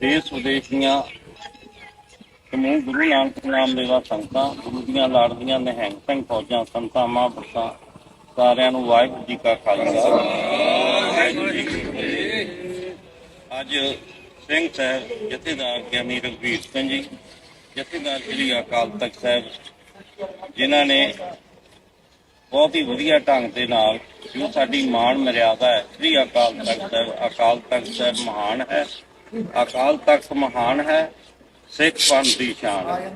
ਦੇਸ਼ ਵਿਦੇਸ਼ ਦੀਆਂ ਸਮੂਹ ਗੁਰੂ ਨਾਨਕ ਨਾਮ ਦੇਵਾ ਸੰਗਤਾਂ, ਗੁਰੂ ਦੀਆਂ ਲਾੜਦੀਆਂ ਨਿਹੰਗ ਸਿੰਘ ਫੌਜਾਂ, ਸੰਤਾਂ ਮਹਾਂਪੁਰਸ਼ਾਂ ਸਾਰਿਆਂ ਨੂੰ ਵਾਹਿਗੁਰੂ ਜੀ ਕਾ ਖਾਲਸਾ। ਵਾਹਿਗੁਰੂ ਜੀ ਕੀ ਫਤਿਹ ਅੱਜ ਸਿੰਘ ਸਾਹਿਬ ਜਥੇਦਾਰ ਗਿਆਨੀ ਰਘਵੀਰ ਸਿੰਘ ਜੀ, ਜਥੇਦਾਰ ਸ੍ਰੀ ਅਕਾਲ ਤਖਤ ਸਾਹਿਬ, ਜਿਨ੍ਹਾਂ ਨੇ ਬਹੁਤ ਹੀ ਵਧੀਆ ਢੰਗ ਦੇ ਨਾਲ ਜੋ ਸਾਡੀ ਮਾਣ ਮਰਿਆਦਾ ਹੈ, ਸ੍ਰੀ ਅਕਾਲ ਤਖਤ ਸਾਹਿਬ, ਅਕਾਲ ਤਖਤ ਸਾਹਿਬ ਮਹਾਨ ਹੈ। ਅਕਾਲ ਤਖਤ ਮਹਾਨ ਹੈ, ਸਿੱਖ ਪੰਥ ਦੀ ਸ਼ਾਨ ਹੈ।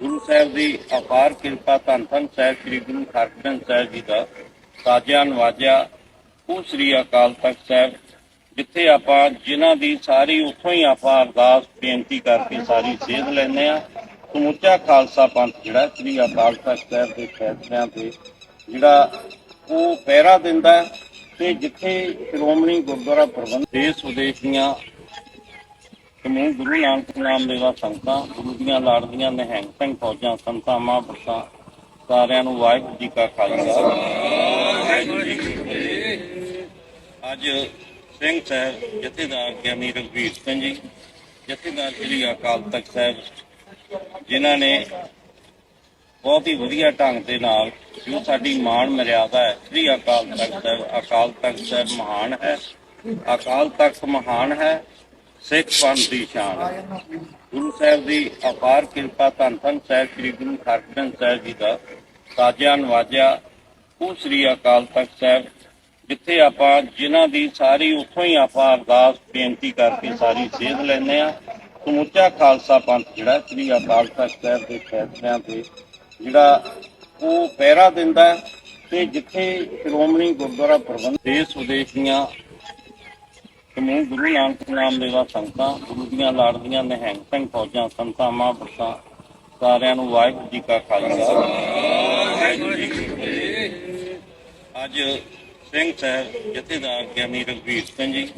ਗੁਰੂ ਸਾਹਿਬ ਦੀ ਅਪਾਰ ਕਿਰਪਾ ਧੰਨ ਧੰਨ ਸਾਹਿਬ, ਸ੍ਰੀ ਗੁਰੂ ਹਰਗੋਬਿੰਦ ਸਾਹਿਬ ਜੀ ਦਾ ਤਾਜਿਆ ਨਵਾਜਿਆ ਉਹ ਸ੍ਰੀ ਅਕਾਲ ਤਖਤ ਸਾਹਿਬ, ਜਿੱਥੇ ਆਪਾਂ ਜਿਨ੍ਹਾਂ ਦੀ ਸਾਰੀ ਉੱਥੋਂ ਹੀ ਆਪਾਂ ਅਰਦਾਸ, ਬੇਨਤੀ ਕਰਕੇ ਸਾਰੀ ਸੇਧ ਲੈਂਦੇ ਆ ਸਮੁੱਚਾ ਖਾਲਸਾ ਪੰਥ ਜਿਹੜਾ ਸ੍ਰੀ ਅਕਾਲ ਤਖਤ ਸਾਹਿਬ ਦੇ ਫੈਸਲਿਆਂ ਤੇ ਜਿਹੜਾ ਉਹ ਪਹਿਰਾ ਦਿੰਦਾ ਤੇ ਜਿੱਥੇ ਸ਼੍ਰੋਮਣੀ ਗੁਰਦੁਆਰਾ ਪ੍ਰਬੰਧ ਦੇਸ਼ ਵਿਦੇਸ਼ ਦੀਆਂ ਸਮੂਹ ਗੁਰੂ ਨਾਨਕ ਨਾਮ ਦੇਵਾ ਸੰਗਤਾਂ, ਗੁਰੂ ਦੀਆਂ ਲਾੜਦੀਆਂ ਨਿਹੰਗ ਸਿੰਘ ਫੌਜਾਂ, ਸੰਤਾਂ, ਮਹਾਂਪੁਰਸ਼ਾਂ ਸਾਰਿਆਂ ਨੂੰ ਵਾਹਿਗੁਰੂ ਜੀ ਕਾ ਖਾਲਸਾ। ਵਾਹਿਗੁਰੂ ਜੀ ਕੀ ਫਤਿਹ ਅੱਜ ਸਿੰਘ ਸਾਹਿਬ, ਜਥੇਦਾਰ ਗਿਆਨੀ ਰਘਵੀਰ ਸਿੰਘ ਜੀ, ਜਥੇਦਾਰ ਸ੍ਰੀ ਅਕਾਲ ਤਖਤ ਸਾਹਿਬ, ਜਿਨ੍ਹਾਂ ਨੇ ਬਹੁਤ ਹੀ ਵਧੀਆ ਢੰਗ ਦੇ ਨਾਲ ਜੋ ਸਾਡੀ ਮਾਣ ਮਰਿਆਦਾ ਹੈ, ਸ੍ਰੀ ਅਕਾਲ ਤਖਤ ਸਾਹਿਬ, ਅਕਾਲ ਤਖਤ ਸਾਹਿਬ ਮਹਾਨ ਹੈ। ਅਕਾਲ ਤਖਤ ਮਹਾਨ ਹੈ ਸਿੱਖ ਪੰਥ ਦੀ ਸ਼ਾਨ ਹੈ। ਗੁਰੂ ਸਾਹਿਬ ਦੀ ਅਪਾਰ ਕਿਰਪਾ ਧੰਨ ਧੰਨ ਸਾਹਿਬ ਸ੍ਰੀ ਗੁਰੂ ਹਰਗੋਬਿੰਦ ਸਾਹਿਬ ਜੀ ਦਾ ਤਾਜਿਆ ਨਵਾਜਿਆ ਉਹ ਸ੍ਰੀ ਅਕਾਲ ਤਖਤ ਸਾਹਿਬ, ਜਿੱਥੇ ਆਪਾਂ ਜਿਨ੍ਹਾਂ ਦੀ ਸਾਰੀ ਉੱਥੋਂ ਹੀ ਆਪਾਂ ਅਰਦਾਸ ਬੇਨਤੀ ਕਰਕੇ ਸਾਰੀ ਸੇਧ ਲੈਂਦੇ ਆ ਸਮੁੱਚਾ ਖਾਲਸਾ ਪੰਥ ਜਿਹੜਾ ਸ੍ਰੀ ਅਕਾਲ ਤਖਤ ਸਾਹਿਬ ਦੇ ਫੈਸਲਿਆਂ ਤੇ ਜਿਹੜਾ ਉਹ ਪਹਿਰਾ ਦਿੰਦਾ ਤੇ ਜਿੱਥੇ ਸ਼੍ਰੋਮਣੀ ਗੁਰਦੁਆਰਾ ਪ੍ਰਬੰਧ ਦੇਸ਼ ਵਿਦੇਸ਼ ਦੀਆਂ ਸਮੂਹ ਗੁਰੂ ਨਾਨਕ ਨਾਮ ਦੇਵਾ ਸੰਗਤਾਂ ਗੁਰੂ ਦੀਆਂ ਲਾੜਦੀਆਂ ਨਿਹੰਗ ਸਿੰਘ ਫੌਜਾਂ ਸੰਤਾਂ ਮਹਾਂਪੁਰਸ਼ਾਂ, ਸਾਰਿਆਂ ਨੂੰ ਵਾਹਿਗੁਰੂ ਜੀ ਕਾ ਖਾਲਸਾ। ਵਾਹਿਗੁਰੂ ਜੀ ਕੀ ਫਤਿਹ ਅੱਜ ਸਿੰਘ ਸਾਹਿਬ, ਜਥੇਦਾਰ ਗਿਆਨੀ ਰਘਵੀਰ ਸਿੰਘ ਜੀ,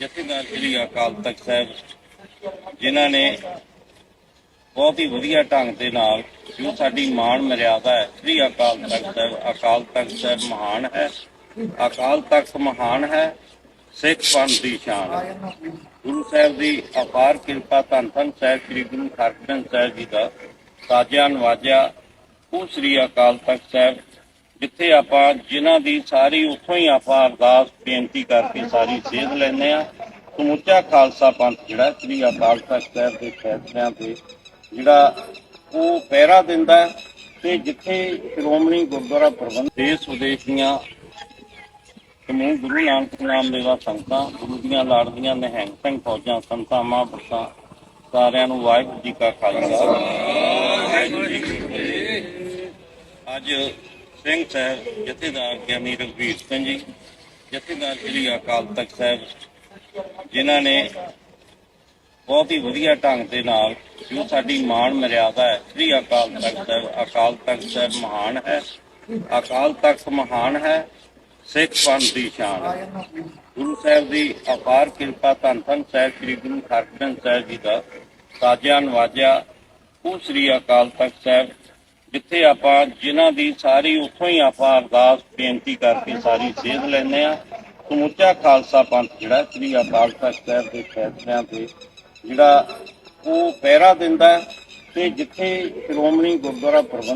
ਜਥੇਦਾਰ ਸ੍ਰੀ ਅਕਾਲ ਤਖਤ ਸਾਹਿਬ, ਜਿਨ੍ਹਾਂ ਨੇ ਬਹੁਤ ਹੀ ਵਧੀਆ ਢੰਗ ਦੇ ਨਾਲ ਜੋ ਸਾਡੀ ਮਾਣ ਮਰਿਆਦਾ ਹੈ, ਸ੍ਰੀ ਅਕਾਲ ਤਖਤ ਸਾਹਿਬ, ਅਕਾਲ ਤਖਤ ਸਾਹਿਬ ਮਹਾਨ ਹੈ। ਅਕਾਲ ਤਖਤ ਮਹਾਨ ਹੈ। ਸਿੱਖ ਪੰਥ ਦੀ ਸ਼ਾਨ ਹੈ। ਗੁਰੂ ਸਾਹਿਬ ਦੀ ਅਪਾਰ ਕਿਰਪਾ ਧੰਨ ਧੰਨ ਸਾਹਿਬ ਸ੍ਰੀ ਗੁਰੂ ਹਰਗੋਬਿੰਦ ਸਾਹਿਬ ਜੀ ਦਾ ਤਾਜਿਆ ਨਵਾਜਿਆ ਉਹ ਸ੍ਰੀ ਅਕਾਲ ਤਖਤ ਸਾਹਿਬ, ਜਿੱਥੇ ਆਪਾਂ ਜਿਨ੍ਹਾਂ ਦੀ ਸਾਰੀ ਉੱਥੋਂ ਹੀ ਆਪਾਂ ਅਰਦਾਸ, ਬੇਨਤੀ ਕਰਕੇ ਸਾਰੀ ਸੇਧ ਲੈਂਦੇ ਆ ਸਮੁੱਚਾ ਖਾਲਸਾ ਪੰਥ ਜਿਹੜਾ ਸ੍ਰੀ ਅਕਾਲ ਤਖਤ ਸਾਹਿਬ ਦੇ ਫੈਸਲਿਆਂ ਤੇ ਜਿਹੜਾ ਉਹ ਪਹਿਰਾ ਦਿੰਦਾ ਤੇ ਜਿੱਥੇ ਸ਼੍ਰੋਮਣੀ ਗੁਰਦੁਆਰਾ ਪ੍ਰਬੰਧ ਦੇਸ਼ ਵਿਦੇਸ਼ ਦੀਆਂ ਸਮੂਹ ਗੁਰੂ ਨਾਨਕ ਨਾਮ ਦੇਵਾ ਸੰਗਤਾਂ, ਗੁਰੂ ਦੀਆਂ ਲਾੜਦੀਆਂ ਨਿਹੰਗ ਸਿੰਘ ਫੌਜਾਂ, ਸੰਤਾਂ, ਮਹਾਂਪੁਰਸ਼ਾਂ, ਸਾਰਿਆਂ ਨੂੰ ਵਾਹਿਗੁਰੂ ਜੀ ਕਾ ਖਾਲਸਾ। ਵਾਹਿਗੁਰੂ ਜੀ ਕੀ ਫਤਿਹ ਅੱਜ ਸਿੰਘ ਸਾਹਿਬ, ਜਥੇਦਾਰ ਗਿਆਨੀ ਰਘਵੀਰ ਸਿੰਘ ਜੀ, ਜਥੇਦਾਰ ਸ੍ਰੀ ਅਕਾਲ ਤਖਤ ਸਾਹਿਬ, ਜਿਨ੍ਹਾਂ ਨੇ ਬਹੁਤ ਹੀ ਵਧੀਆ ਢੰਗ ਦੇ ਨਾਲ ਜੋ ਸਾਡੀ ਮਾਣ ਮਰਿਆਦਾ ਹੈ, ਸ੍ਰੀ ਅਕਾਲ ਤਖਤ ਸਾਹਿਬ, ਅਕਾਲ ਤਖਤ ਸਾਹਿਬ ਮਹਾਨ ਹੈ। ਅਕਾਲ ਤਖਤ ਮਹਾਨ ਹੈ ਸਿੱਖ ਪੰਥ ਦੀ ਸ਼ਾਨ। ਹੈ ਗੁਰੂ ਸਾਹਿਬ ਦੀ ਅਪਾਰ ਕਿਰਪਾ ਧੰਨ ਧੰਨ ਸਾਹਿਬ, ਸ੍ਰੀ ਗੁਰੂ ਹਰਗੋਬਿੰਦ ਸਾਹਿਬ ਜੀ ਦਾ ਤਾਜਿਆ ਨਵਾਜਿਆ ਉਹ ਸ੍ਰੀ ਅਕਾਲ ਤਖਤ ਸਾਹਿਬ, ਜਿੱਥੇ ਆਪਾਂ ਜਿਨ੍ਹਾਂ ਦੀ ਸਾਰੀ ਉੱਥੋਂ ਹੀ ਆਪਾਂ ਅਰਦਾਸ, ਬੇਨਤੀ ਕਰਕੇ ਸਾਰੀ ਸੇਧ ਲੈਂਦੇ ਆ ਸਮੁੱਚਾ ਖਾਲਸਾ ਪੰਥ ਜਿਹੜਾ ਸ੍ਰੀ ਅਕਾਲ ਤਖਤ ਸਾਹਿਬ ਦੇ ਫੈਸਲਿਆਂ ਤੇ ਜਿਹੜਾ ਉਹ ਪਹਿਰਾ ਦਿੰਦਾ ਤੇ ਜਿੱਥੇ ਸ਼੍ਰੋਮਣੀ ਗੁਰਦੁਆਰਾ ਪ੍ਰਬੰਧ